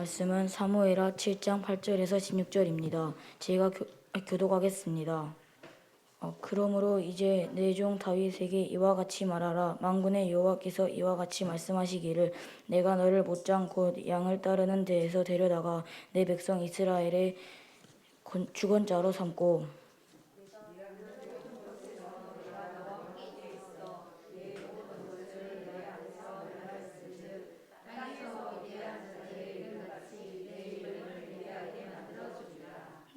말씀은 사무엘하 7장 8절에서 16절입니다. 제가 교, 아, 교독하겠습니다. 어, 그러므로 이제 내 종 다윗에게 이와 같이 말하라 만군의 여호와께서 이와 같이 말씀하시기를 내가 너를 곧 양을 따르는 데에서 데려다가 내 백성 이스라엘의 건- 주건자로 삼고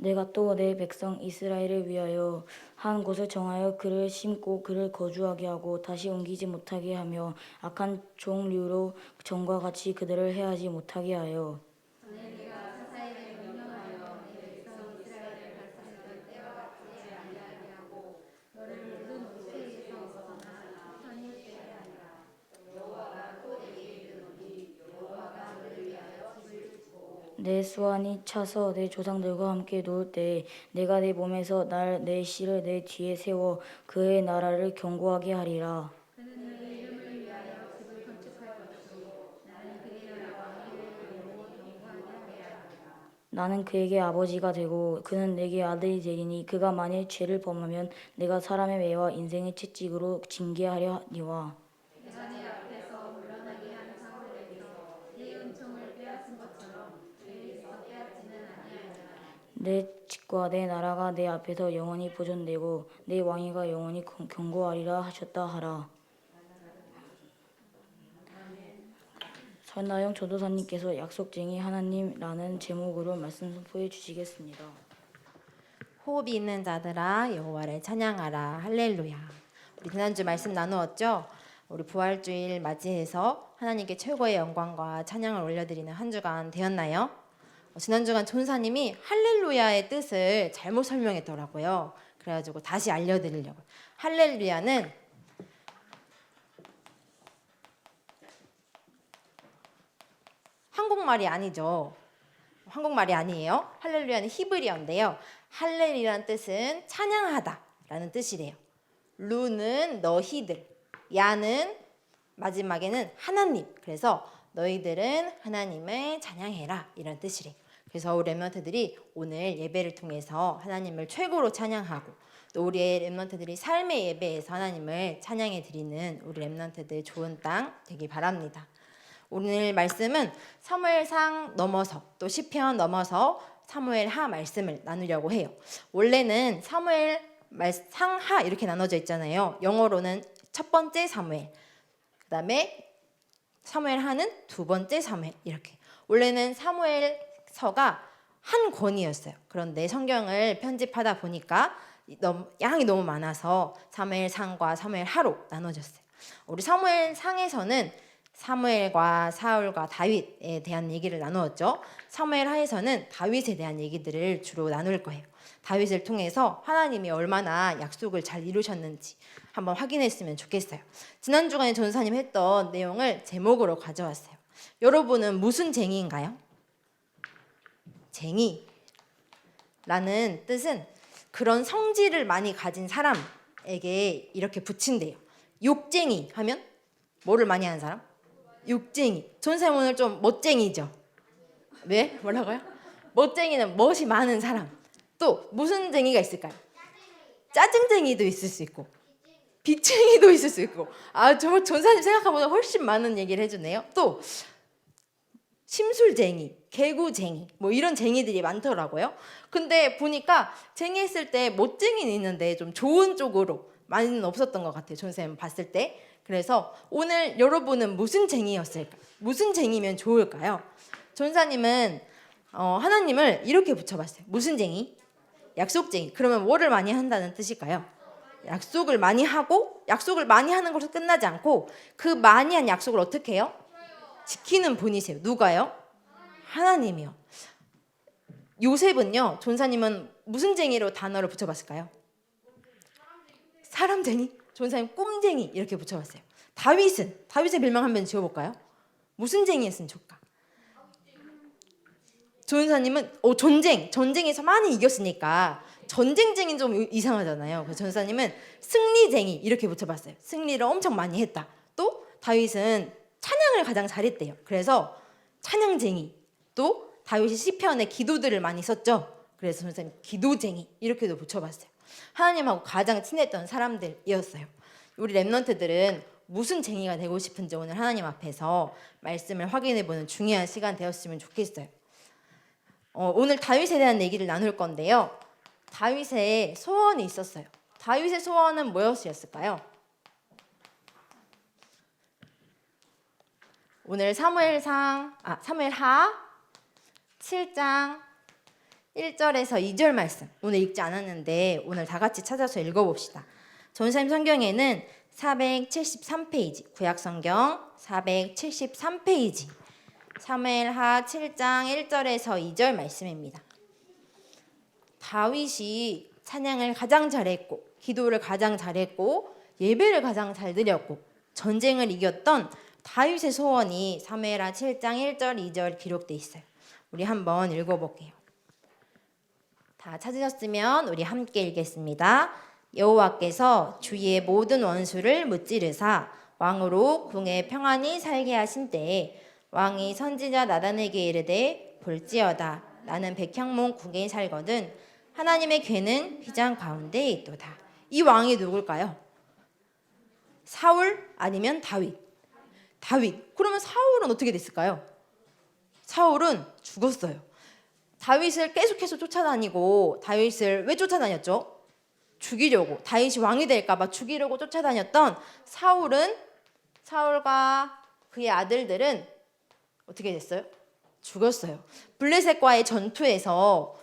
내가 또 내 백성 이스라엘을 위하여 한 곳을 정하여 그를 심고 그를 거주하게 하고 다시 옮기지 못하게 하며 악한 종류로 전과 같이 그들을 해하지 못하게 하여 내 수완이 차서 내 조상들과 함께 놓을 때에 내가 내 몸에서 날 내 씨를 내 뒤에 세워 그의 나라를 견고하게 하리라. 나는 그에게 아버지가 되고 그는 내게 아들이 되리니 그가 만일 죄를 범하면 내가 사람의 매와 인생의 채찍으로 징계하려 하니와 내 집과 내 나라가 내 앞에서 영원히 보존되고 내 왕위가 영원히 경- 견고하리라 하셨다 하라. 설나영 조도사님께서 약속쟁이 하나님라는 제목으로 말씀 선포해 주시겠습니다. 호흡이 있는 자들아 여호와를 찬양하라 할렐루야. 우리 지난주 말씀 나누었죠. 우리 부활주일 맞이해서 하나님께 최고의 영광과 찬양을 올려드리는 한 주간 되었나요? 어, 지난 주간 전사님이 할렐루야의 뜻을 잘못 설명했더라고요. 그래가지고 다시 알려드리려고. 할렐루야는 한국말이 아니죠. 한국말이 아니에요. 할렐루야는 히브리어인데요. 할렐이라는 뜻은 찬양하다라는 뜻이래요. 루는 너희들, 야는 마지막에는 하나님. 그래서 너희들은 하나님을 찬양해라 이런 뜻이래요. 그래서 우리 렘넌트들이 오늘 예배를 통해서 하나님을 최고로 찬양하고 또 우리 렘넌트들이 삶의 예배에서 하나님을 찬양해 드리는 우리 렘넌트들 좋은 땅 되기 바랍니다. 오늘 말씀은 사무엘상 넘어서 또 시편 넘어서 사무엘 하 말씀을 나누려고 해요. 원래는 사무엘 말 상하 이렇게 나눠져 있잖아요. 영어로는 첫 번째 사무엘, 그다음에 사무엘 하는 두 번째 사무엘 이렇게. 원래는 사무엘 서가 한 권이었어요. 그런데 성경을 편집하다 보니까 너무, 양이 너무 많아서 사무엘상과 사무엘하로 나눠졌어요. 우리 사무엘상에서는 사무엘과 사울과 다윗에 대한 얘기를 나누었죠. 사무엘하에서는 다윗에 대한 얘기들을 주로 나눌 거예요. 다윗을 통해서 하나님이 얼마나 약속을 잘 이루셨는지 한번 확인했으면 좋겠어요. 지난 주간에 전사님 했던 내용을 제목으로 가져왔어요. 여러분은 무슨 쟁이인가요? 쟁이라는 뜻은 그런 성질을 많이 가진 사람에게 이렇게 붙인대요. 욕쟁이 하면 뭐를 많이 하는 사람? 욕쟁이. 전사님 오늘 좀 멋쟁이죠? 왜? 뭐라고요? 멋쟁이는 멋이 많은 사람. 또 무슨 쟁이가 있을까요? 짜증쟁이도 있을 수 있고 빚쟁이도 있을 수 있고 아 정말 전사님 생각하보다 훨씬 많은 얘기를 해주네요. 또 심술쟁이, 개구쟁이 뭐 이런 쟁이들이 많더라고요. 근데 보니까 쟁이 했을 때 멋쟁이는 있는데 좀 좋은 쪽으로 많이는 없었던 것 같아요. 전사님 봤을 때. 그래서 오늘 여러분은 무슨 쟁이였을까? 무슨 쟁이면 좋을까요? 전사님은 어, 하나님을 이렇게 붙여봤어요. 무슨 쟁이? 약속쟁이. 그러면 뭐를 많이 한다는 뜻일까요? 약속을 많이 하고 약속을 많이 하는 것으로 끝나지 않고 그 많이 한 약속을 어떻게 해요? 지키는 분이세요. 누가요? 하나님이요. 요셉은요. 존사님은 무슨 쟁이로 단어를 붙여봤을까요? 사람쟁이? 존사님 꿈쟁이 이렇게 붙여봤어요. 다윗은 다윗의 별명 한번 지어볼까요? 무슨 쟁이였으면 좋을까? 전사님은 어, 전쟁 전쟁에서 많이 이겼으니까 전쟁쟁이는 좀 이상하잖아요. 그래서 전사님은 승리쟁이 이렇게 붙여봤어요. 승리를 엄청 많이 했다. 또 다윗은 찬양을 가장 잘했대요. 그래서 찬양쟁이 또 다윗이 시편에 기도들을 많이 썼죠. 그래서 선생님 기도쟁이 이렇게도 붙여봤어요. 하나님하고 가장 친했던 사람들이었어요. 우리 랩런트들은 무슨 쟁이가 되고 싶은지 오늘 하나님 앞에서 말씀을 확인해보는 중요한 시간 되었으면 좋겠어요. 어, 오늘 다윗에 대한 얘기를 나눌 건데요. 다윗의 소원이 있었어요. 다윗의 소원은 무엇이었을까요? 오늘 사무엘상 아 사무엘하 7장 1절에서 2절 말씀 오늘 읽지 않았는데 오늘 다 같이 찾아서 읽어봅시다. 전사님 성경에는 473페이지 구약 성경 473페이지 사무엘하 7장 1절에서 2절 말씀입니다. 다윗이 찬양을 가장 잘했고 기도를 가장 잘했고 예배를 가장 잘 드렸고 전쟁을 이겼던 다윗의 소원이 사무엘하 7장 1절 2절 기록돼 있어요. 우리 한번 읽어볼게요. 다 찾으셨으면 우리 함께 읽겠습니다. 여호와께서 주의 모든 원수를 무찌르사 왕으로 궁에 평안히 살게 하신 때에 왕이 선지자 나단에게 이르되 볼지어다 나는 백향목 궁에 살거든 하나님의 괴는 휘장 가운데 있도다. 이 왕이 누굴까요? 사울 아니면 다윗? 다윗. 그러면 사울은 어떻게 됐을까요? 사울은 죽었어요. 다윗을 계속해서 쫓아다니고 다윗을 왜 쫓아다녔죠? 죽이려고 다윗이 왕이 될까봐 죽이려고 쫓아다녔던 사울은 사울과 그의 아들들은 어떻게 됐어요? 죽었어요. 블레셋과의 전투에서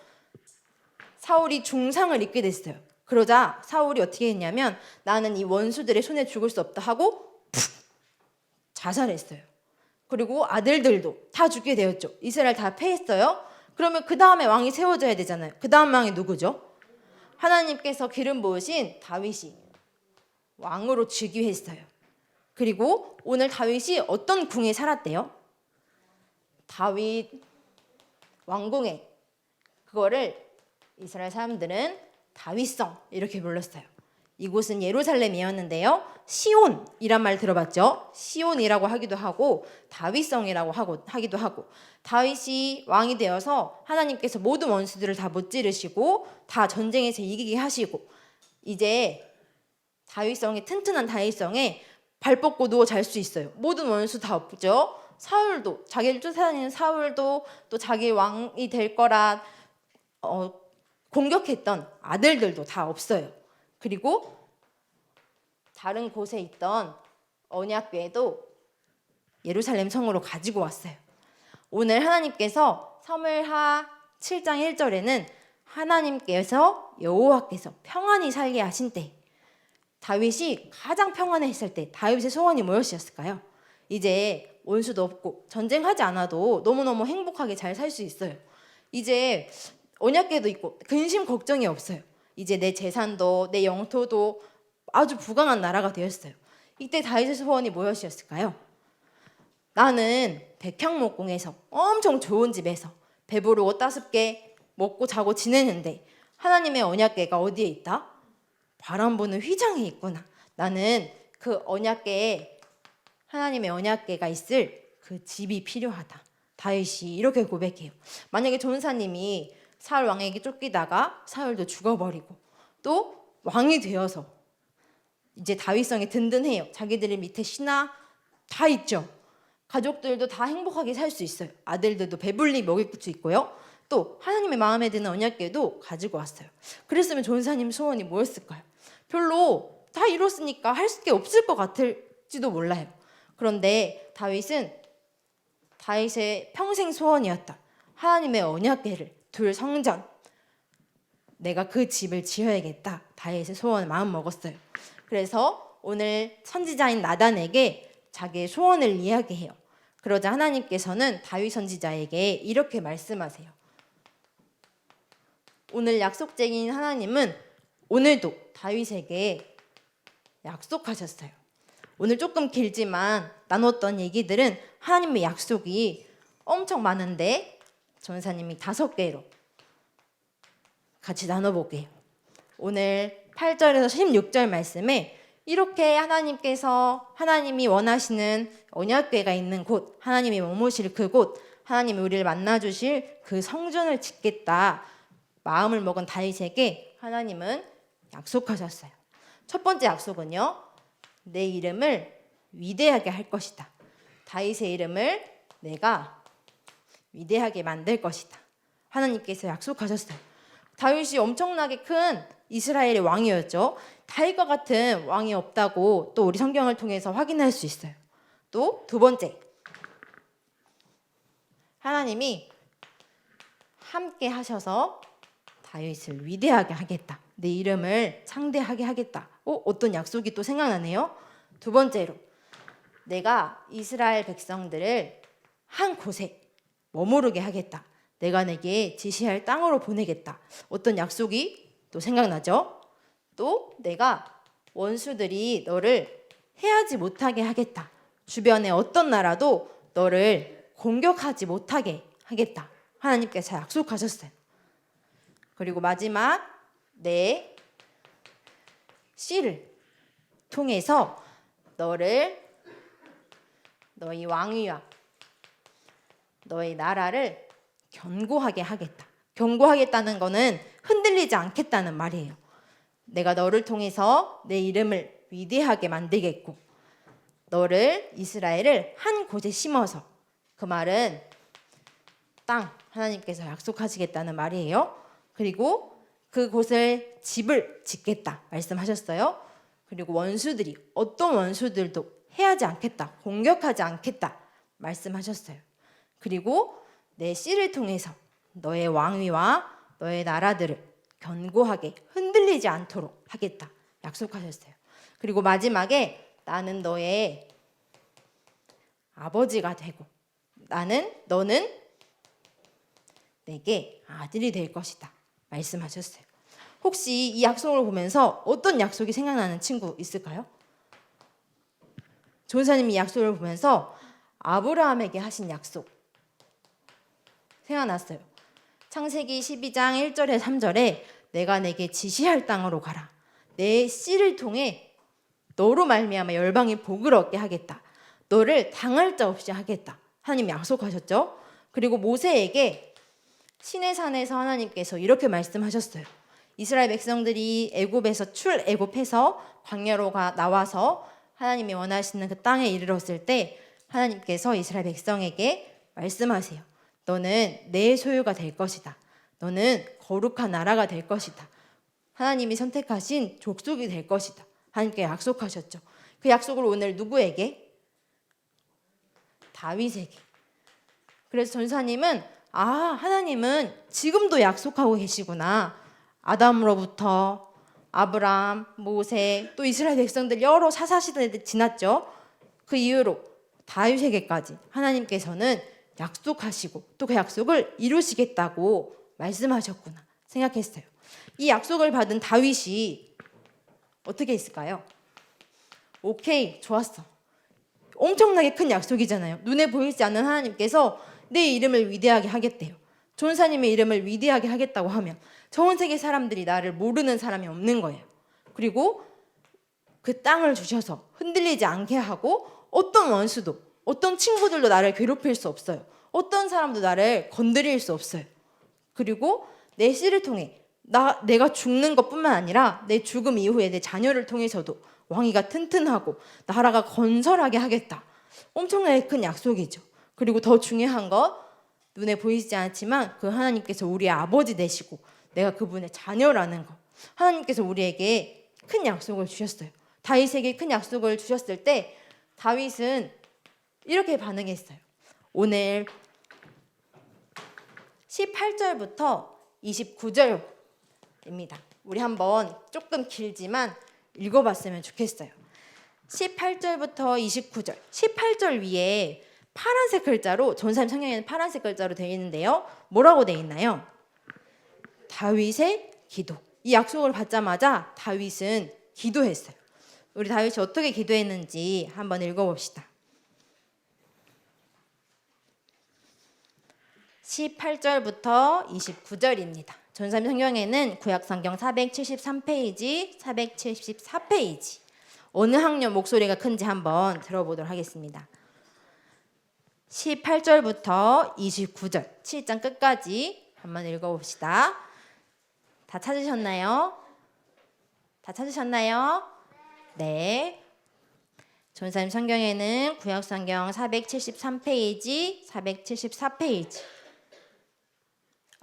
사울이 중상을 입게 됐어요. 그러자 사울이 어떻게 했냐면 나는 이 원수들의 손에 죽을 수 없다 하고 푹 자살했어요. 그리고 아들들도 다 죽게 되었죠. 이스라엘 다 패했어요. 그러면 그 다음에 왕이 세워져야 되잖아요. 그 다음 왕이 누구죠? 하나님께서 기름 부으신 다윗이 왕으로 즉위했어요. 그리고 오늘 다윗이 어떤 궁에 살았대요? 다윗 왕궁에 그거를 이스라엘 사람들은 다윗성 이렇게 불렀어요. 이곳은 예루살렘이었는데요. 시온이란 말 들어봤죠? 시온이라고 하기도 하고 다윗성이라고 하고 하기도 하고 다윗이 왕이 되어서 하나님께서 모든 원수들을 다 못지르시고 다 전쟁에서 이기게 하시고 이제 다윗성의 튼튼한 다윗성에 발 뻗고 누워 잘 수 있어요. 모든 원수 다 없죠. 사울도 자기를 쫓아다니는 사울도 또 자기 왕이 될 거라 어, 공격했던 아들들도 다 없어요. 그리고 다른 곳에 있던 언약궤도 예루살렘 성으로 가지고 왔어요. 오늘 하나님께서 사무엘하 7장 1절에는 하나님께서 여호와께서 평안히 살게 하신 때 다윗이 가장 평안했을 때 다윗의 소원이 무엇이었을까요? 이제 원수도 없고 전쟁하지 않아도 너무너무 행복하게 잘 살 수 있어요. 이제 언약궤도 있고 근심 걱정이 없어요. 이제 내 재산도 내 영토도 아주 부강한 나라가 되었어요. 이때 다윗의 소원이 무엇이었을까요? 나는 백향목궁에서 엄청 좋은 집에서 배부르고 따숩게 먹고 자고 지내는데 하나님의 언약궤가 어디에 있다? 바람 부는 휘장에 있구나. 나는 그 언약궤에 하나님의 언약궤가 있을 그 집이 필요하다. 다윗이 이렇게 고백해요. 만약에 전사님이 사울 왕에게 쫓기다가 사울도 죽어버리고 또 왕이 되어서 이제 다윗성이 든든해요. 자기들의 밑에 신하 다 있죠. 가족들도 다 행복하게 살 수 있어요. 아들들도 배불리 먹일 수 있고요. 또 하나님의 마음에 드는 언약궤도 가지고 왔어요. 그랬으면 전사님 소원이 뭐였을까요? 별로 다 이뤘으니까 할 게 없을 것 같을지도 몰라요. 그런데 다윗은 다윗의 평생 소원이었다. 하나님의 언약궤를 둘 성전 내가 그 집을 지어야겠다. 다윗의 소원을 마음 먹었어요. 그래서 오늘 선지자인 나단에게 자기의 소원을 이야기해요. 그러자 하나님께서는 다윗 선지자에게 이렇게 말씀하세요. 오늘 약속쟁이인 하나님은 오늘도 다윗에게 약속하셨어요. 오늘 조금 길지만 나눴던 얘기들은 하나님의 약속이 엄청 많은데 전사님이 다섯 개로 같이 나눠볼게요. 오늘 8절에서 16절 말씀에 이렇게 하나님께서 하나님이 원하시는 언약궤가 있는 곳, 하나님이 머무실 그곳, 하나님이 우리를 만나 주실 그 성전을 짓겠다. 마음을 먹은 다윗에게 하나님은 약속하셨어요. 첫 번째 약속은요. 내 이름을 위대하게 할 것이다. 다윗의 이름을 내가 위대하게 만들 것이다. 하나님께서 약속하셨어요. 다윗이 엄청나게 큰 이스라엘의 왕이었죠. 다윗과 같은 왕이 없다고 또 우리 성경을 통해서 확인할 수 있어요. 또 두 번째. 하나님이 함께 하셔서 다윗을 위대하게 하겠다. 내 이름을 창대하게 하겠다. 어, 어떤 약속이 또 생각나네요. 두 번째로 내가 이스라엘 백성들을 한 곳에 머무르게 하겠다. 내가 내게 지시할 땅으로 보내겠다. 어떤 약속이 또 생각나죠? 또 내가 원수들이 너를 해하지 못하게 하겠다. 주변에 어떤 나라도 너를 공격하지 못하게 하겠다. 하나님께서 약속하셨어요. 그리고 마지막 내 씨를 통해서 너를 너희 왕위와 너의 나라를 견고하게 하겠다. 견고하겠다는 거는 흔들리지 않겠다는 말이에요. 내가 너를 통해서 내 이름을 위대하게 만들겠고 너를 이스라엘을 한 곳에 심어서 그 말은 땅 하나님께서 약속하시겠다는 말이에요. 그리고 그곳을 집을 짓겠다 말씀하셨어요. 그리고 원수들이 어떤 원수들도 해하지 않겠다, 공격하지 않겠다 말씀하셨어요. 그리고 내 씨를 통해서 너의 왕위와 너의 나라들을 견고하게 흔들리지 않도록 하겠다 약속하셨어요. 그리고 마지막에 나는 너의 아버지가 되고 나는 너는 내게 아들이 될 것이다 말씀하셨어요. 혹시 이 약속을 보면서 어떤 약속이 생각나는 친구 있을까요? 조사님이 이 약속을 보면서 아브라함에게 하신 약속 생각났어요. 창세기 12장 1절에 3절에 내가 내게 지시할 땅으로 가라. 내 씨를 통해 너로 말미암아 열방이 복을 얻게 하겠다. 너를 당할 자 없이 하겠다. 하나님 약속하셨죠? 그리고 모세에게 신의 산에서 하나님께서 이렇게 말씀하셨어요. 이스라엘 백성들이 애굽에서 출애굽해서 광야로 가 나와서 하나님이 원하시는 그 땅에 이르렀을 때 하나님께서 이스라엘 백성에게 말씀하세요. 너는 내 소유가 될 것이다. 너는 거룩한 나라가 될 것이다. 하나님이 선택하신 족속이 될 것이다. 하나님께 약속하셨죠. 그 약속을 오늘 누구에게? 다윗에게. 그래서 전사님은 아 하나님은 지금도 약속하고 계시구나. 아담으로부터 아브람, 모세, 또 이스라엘 백성들 여러 사사 시대들 지났죠. 그 이후로 다윗에게까지 하나님께서는 약속하시고 또 그 약속을 이루시겠다고 말씀하셨구나 생각했어요. 이 약속을 받은 다윗이 어떻게 했을까요? 오케이, 좋았어. 엄청나게 큰 약속이잖아요. 눈에 보이지 않는 하나님께서 내 이름을 위대하게 하겠대요. 존사님의 이름을 위대하게 하겠다고 하면 전 세계 사람들이 나를 모르는 사람이 없는 거예요. 그리고 그 땅을 주셔서 흔들리지 않게 하고 어떤 원수도 어떤 친구들도 나를 괴롭힐 수 없어요. 어떤 사람도 나를 건드릴 수 없어요. 그리고 내 씨를 통해 나 내가 죽는 것뿐만 아니라 내 죽음 이후에 내 자녀를 통해서도 왕위가 튼튼하고 나라가 건설하게 하겠다. 엄청나게 큰 약속이죠. 그리고 더 중요한 것 눈에 보이지 않지만 그 하나님께서 우리의 아버지 되시고 내가 그분의 자녀라는 것. 하나님께서 우리에게 큰 약속을 주셨어요. 다윗에게 큰 약속을 주셨을 때 다윗은 이렇게 반응했어요. 오늘 18절부터 29절입니다. 우리 한번 조금 길지만 읽어봤으면 좋겠어요. 18절부터 29절. 18절 위에 파란색 글자로 전사님 성경에는 파란색 글자로 되어 있는데요. 뭐라고 되어 있나요? 다윗의 기도. 이 약속을 받자마자 다윗은 기도했어요. 우리 다윗이 어떻게 기도했는지 한번 읽어봅시다. 18절부터 29절입니다. 전삼 성경에는 구약 성경 473페이지, 474페이지. 어느 학년 목소리가 큰지 한번 들어보도록 하겠습니다. 18절부터 29절 7장 끝까지 한번 읽어 봅시다. 다 찾으셨나요? 다 찾으셨나요? 네. 전사님 성경에는 구약 성경 473페이지, 474페이지.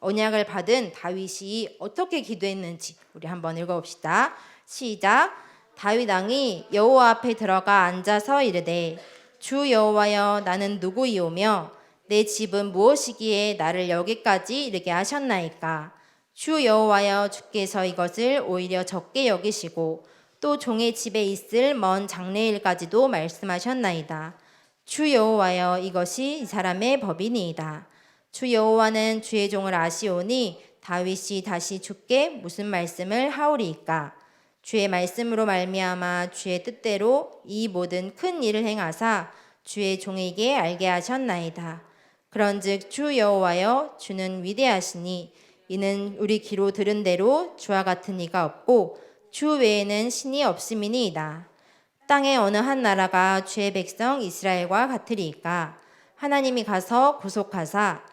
언약을 받은 다윗이 어떻게 기도했는지 우리 한번 읽어봅시다. 시작. 다윗 왕이 여호와 앞에 들어가 앉아서 이르되 주 여호와여 나는 누구이오며 내 집은 무엇이기에 나를 여기까지 이르게 하셨나이까 주 여호와여 주께서 이것을 오히려 적게 여기시고 또 종의 집에 있을 먼 장래일까지도 말씀하셨나이다 주 여호와여 이것이 이 사람의 법이니이다 주 여호와는 주의 종을 아시오니 다윗이 다시 주께 무슨 말씀을 하오리이까 주의 말씀으로 말미암아 주의 뜻대로 이 모든 큰 일을 행하사 주의 종에게 알게 하셨나이다. 그런즉 주 여호와여 주는 위대하시니 이는 우리 귀로 들은 대로 주와 같은 이가 없고 주 외에는 신이 없음이니이다. 땅의 어느 한 나라가 주의 백성 이스라엘과 같으리이까 하나님이 가서 구속하사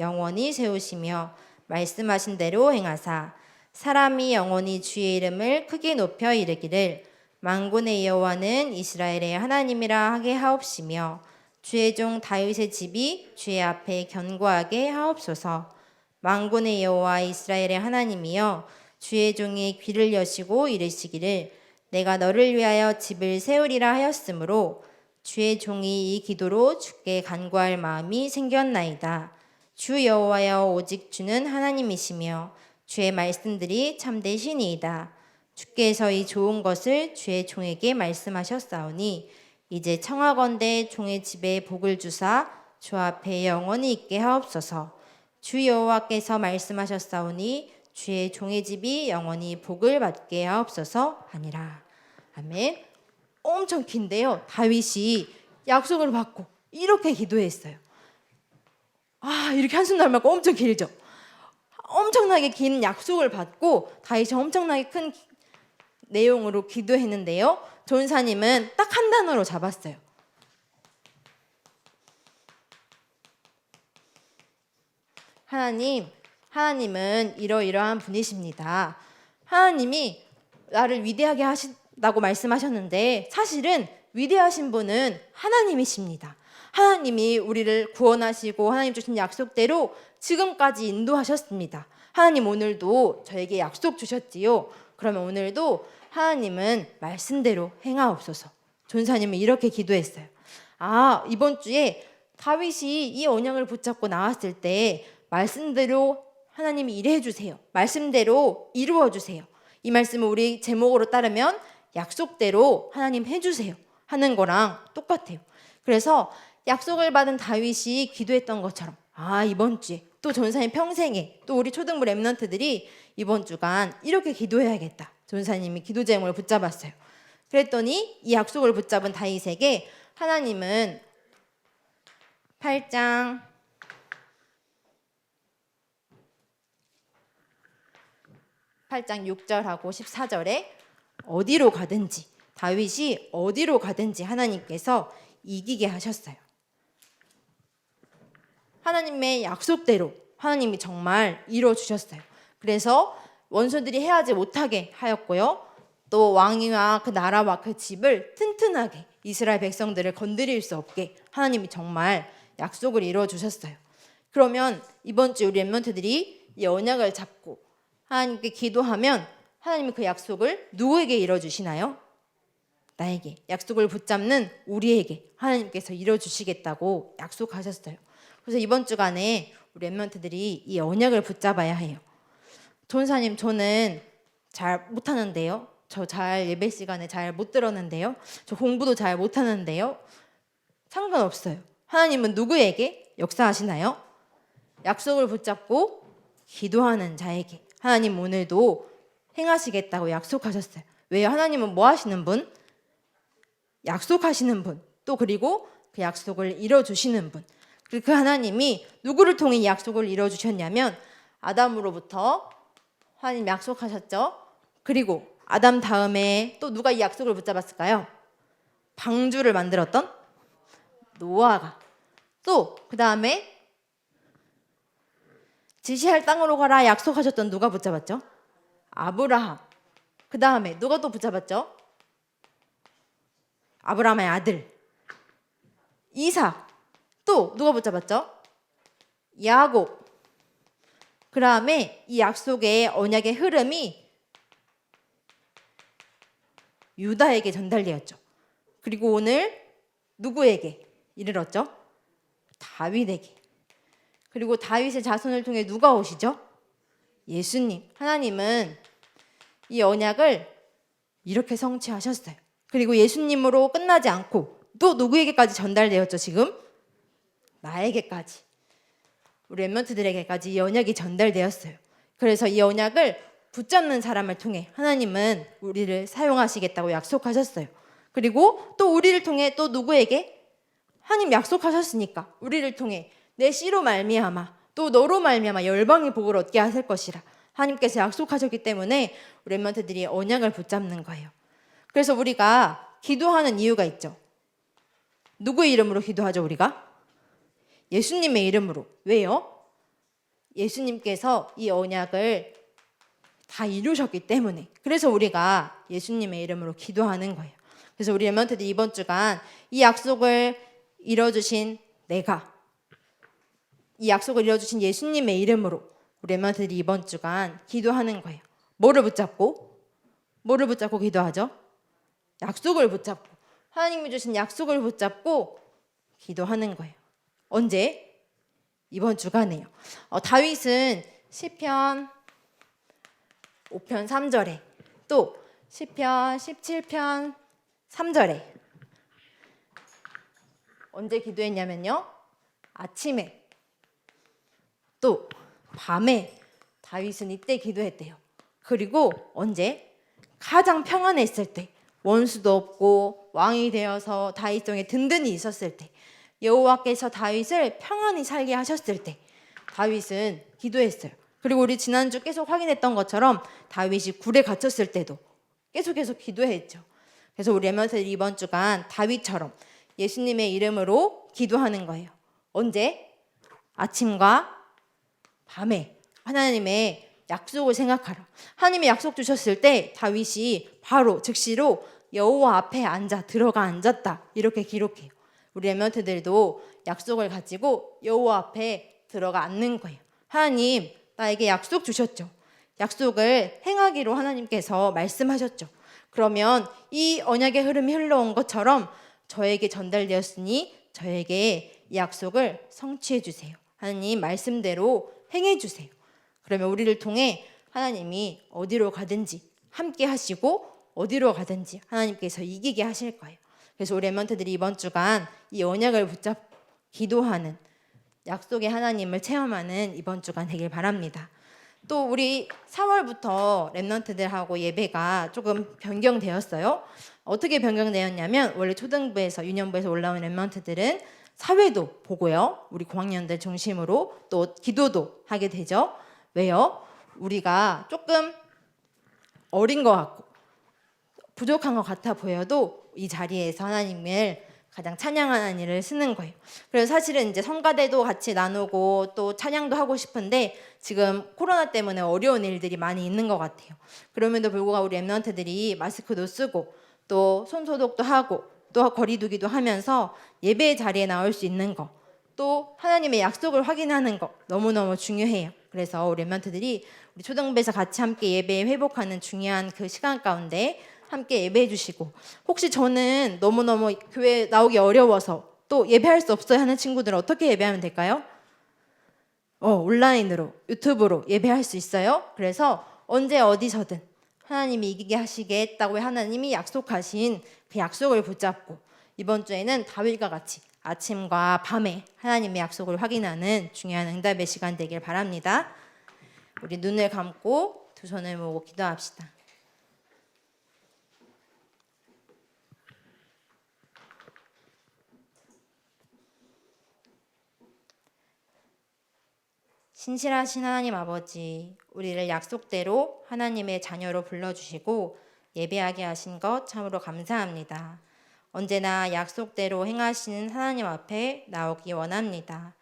영원히 세우시며 말씀하신 대로 행하사. 사람이 영원히 주의 이름을 크게 높여 이르기를 만군의 여호와는 이스라엘의 하나님이라 하게 하옵시며 주의 종 다윗의 집이 주의 앞에 견고하게 하옵소서. 만군의 여호와 이스라엘의 하나님이여 주의 종의 귀를 여시고 이르시기를 내가 너를 위하여 집을 세우리라 하였으므로 주의 종이 이 기도로 주께 간구할 마음이 생겼나이다 주 여호와여 오직 주는 하나님이시며 주의 말씀들이 참되시니이다. 주께서 이 좋은 것을 주의 종에게 말씀하셨사오니 이제 청하건대 종의 집에 복을 주사 주 앞에 영원히 있게 하옵소서. 주 여호와께서 말씀하셨사오니 주의 종의 집이 영원히 복을 받게 하옵소서 하니라. 아멘. 엄청 긴데요. 다윗이 약속을 받고 이렇게 기도했어요. 아 이렇게 한숨 날면 엄청 길죠. 엄청나게 긴 약속을 받고 다윗이 엄청나게 큰 기- 내용으로 기도했는데요. 전사님은 딱 한 단어로 잡았어요. 하나님, 하나님은 이러이러한 분이십니다. 하나님이 나를 위대하게 하신다고 말씀하셨는데 사실은 위대하신 분은 하나님이십니다. 하나님이 우리를 구원하시고 하나님 주신 약속대로 지금까지 인도하셨습니다. 하나님 오늘도 저에게 약속 주셨지요. 그러면 오늘도 하나님은 말씀대로 행하옵소서. 존사님은 이렇게 기도했어요. 아, 이번 주에 다윗이 이 언약을 붙잡고 나왔을 때 말씀대로 하나님이 일해 주세요. 말씀대로 이루어 주세요. 이 말씀을 우리 제목으로 따르면 약속대로 하나님 해 주세요. 하는 거랑 똑같아요. 그래서 약속을 받은 다윗이 기도했던 것처럼 아 이번 주에 또 전사님 평생에 또 우리 초등부 랩런트들이 이번 주간 이렇게 기도해야겠다. 전사님이 기도 제목을 붙잡았어요. 그랬더니 이 약속을 붙잡은 다윗에게 하나님은 8장 8장 6절하고 14절에 어디로 가든지 다윗이 어디로 가든지 하나님께서 이기게 하셨어요. 하나님의 약속대로 하나님이 정말 이루어 주셨어요. 그래서 원수들이 해하지 못하게 하였고요. 또 왕이와 그 나라와 그 집을 튼튼하게 이스라엘 백성들을 건드릴 수 없게 하나님이 정말 약속을 이루어 주셨어요. 그러면 이번 주 우리 엠런트들이 이 언약을 잡고 하나님께 기도하면 하나님이 그 약속을 누구에게 이루어 주시나요? 나에게 약속을 붙잡는 우리에게 하나님께서 이루어 주시겠다고 약속하셨어요. 그래서 이번 주간에 우리 엠런트들이 이 언약을 붙잡아야 해요. 전사님 저는 잘 못하는데요. 저 잘 예배 시간에 잘 못 들었는데요. 저 공부도 잘 못하는데요. 상관없어요. 하나님은 누구에게 역사하시나요? 약속을 붙잡고 기도하는 자에게 하나님 오늘도 행하시겠다고 약속하셨어요. 왜요? 하나님은 뭐 하시는 분? 약속하시는 분. 또 그리고 그 약속을 이뤄 주시는 분. 그 하나님이 누구를 통해 이 약속을 이뤄 주셨냐면 아담으로부터 하나님 약속하셨죠. 그리고 아담 다음에 또 누가 이 약속을 붙잡았을까요? 방주를 만들었던 노아가 또 그 다음에 지시할 땅으로 가라 약속하셨던 누가 붙잡았죠? 아브라함. 그 다음에 누가 또 붙잡았죠? 아브라함의 아들 이삭. 또 누가 붙잡았죠? 야곱. 그 다음에 이 약속의 언약의 흐름이 유다에게 전달되었죠. 그리고 오늘 누구에게 이르렀죠? 다윗에게. 그리고 다윗의 자손을 통해 누가 오시죠? 예수님. 하나님은 이 언약을 이렇게 성취하셨어요. 그리고 예수님으로 끝나지 않고 또 누구에게까지 전달되었죠, 지금? 나에게까지. 우리 랩런트들에게까지 이 언약이 전달되었어요. 그래서 이 언약을 붙잡는 사람을 통해 하나님은 우리를 사용하시겠다고 약속하셨어요. 그리고 또 우리를 통해 또 누구에게 하나님 약속하셨으니까 우리를 통해 내 씨로 말미암아 또 너로 말미암아 열방의 복을 얻게 하실 것이라 하나님께서 약속하셨기 때문에 우리 랩런트들이 언약을 붙잡는 거예요. 그래서 우리가 기도하는 이유가 있죠. 누구의 이름으로 기도하죠, 우리가? 예수님의 이름으로. 왜요? 예수님께서 이 언약을 다 이루셨기 때문에. 그래서 우리가 예수님의 이름으로 기도하는 거예요. 그래서 우리 랩런트들이 이번 주간 이 약속을 이뤄주신 내가 이 약속을 이뤄주신 예수님의 이름으로 우리 랩런트들이 이번 주간 기도하는 거예요. 뭐를 붙잡고? 뭐를 붙잡고 기도하죠? 약속을 붙잡고 하나님이 주신 약속을 붙잡고 기도하는 거예요. 언제? 이번 주간에요. 어, 다윗은 시편 5편 3절에 또 시편 17편 3절에 언제 기도했냐면요. 아침에 또 밤에 다윗은 이때 기도했대요. 그리고 언제? 가장 평안했을 때 원수도 없고 왕이 되어서 다윗 성에 든든히 있었을 때 여호와께서 다윗을 평안히 살게 하셨을 때 다윗은 기도했어요. 그리고 우리 지난주 계속 확인했던 것처럼 다윗이 굴에 갇혔을 때도 계속 계속 기도했죠. 그래서 우리 레몬들 이번 주간 다윗처럼 예수님의 이름으로 기도하는 거예요. 언제? 아침과 밤에 하나님의 약속을 생각하라. 하나님의 약속 주셨을 때 다윗이 바로 즉시로 여호와 앞에 앉아 들어가 앉았다 이렇게 기록해요. 우리 레몬트들도 약속을 가지고 여호와 앞에 들어가 앉는 거예요. 하나님 나에게 약속 주셨죠. 약속을 행하기로 하나님께서 말씀하셨죠. 그러면 이 언약의 흐름이 흘러온 것처럼 저에게 전달되었으니 저에게 이 약속을 성취해 주세요. 하나님 말씀대로 행해 주세요. 그러면 우리를 통해 하나님이 어디로 가든지 함께 하시고 어디로 가든지 하나님께서 이기게 하실 거예요. 그래서 우리 랩런트들이 이번 주간 이 언약을 붙잡 기도하는 약속의 하나님을 체험하는 이번 주간 되길 바랍니다. 또 우리 4월부터 랩런트들하고 예배가 조금 변경되었어요. 어떻게 변경되었냐면 원래 초등부에서 유년부에서 올라온 랩런트들은 사회도 보고요. 우리 고학년들 중심으로 또 기도도 하게 되죠. 왜요? 우리가 조금 어린 것 같고 부족한 것 같아 보여도 이 자리에서 하나님을 가장 찬양하는 일을 쓰는 거예요. 그래서 사실은 이제 성가대도 같이 나누고 또 찬양도 하고 싶은데 지금 코로나 때문에 어려운 일들이 많이 있는 것 같아요. 그럼에도 불구하고 우리 엠넌트들이 마스크도 쓰고 또 손소독도 하고 또 거리두기도 하면서 예배 자리에 나올 수 있는 거, 또 하나님의 약속을 확인하는 거 너무너무 중요해요. 그래서 우리 엠넌트들이 우리 초등부에서 같이 함께 예배 회복하는 중요한 그 시간 가운데 함께 예배해 주시고 혹시 저는 너무너무 교회 나오기 어려워서 또 예배할 수 없어요 하는 친구들은 어떻게 예배하면 될까요? 어, 온라인으로 유튜브로 예배할 수 있어요. 그래서 언제 어디서든 하나님이 이기게 하시겠다고 하나님이 약속하신 그 약속을 붙잡고 이번 주에는 다윗과 같이 아침과 밤에 하나님의 약속을 확인하는 중요한 응답의 시간 되길 바랍니다. 우리 눈을 감고 두 손을 모으고 기도합시다. 신실하신 하나님 아버지, 우리를 약속대로 하나님의 자녀로 불러주시고 예배하게 하신 것 참으로 감사합니다. 언제나 약속대로 행하시는 하나님 앞에 나오기 원합니다.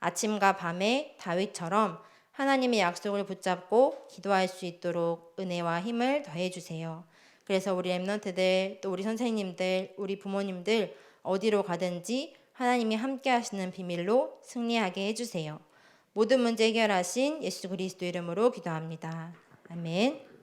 아침과 밤에 다윗처럼 하나님의 약속을 붙잡고 기도할 수 있도록 은혜와 힘을 더해 주세요. 그래서 우리 랩런트들 또 우리 선생님들 우리 부모님들 어디로 가든지 하나님이 함께 하시는 비밀로 승리하게 해 주세요. 모든 문제 해결하신 예수 그리스도 이름으로 기도합니다. 아멘.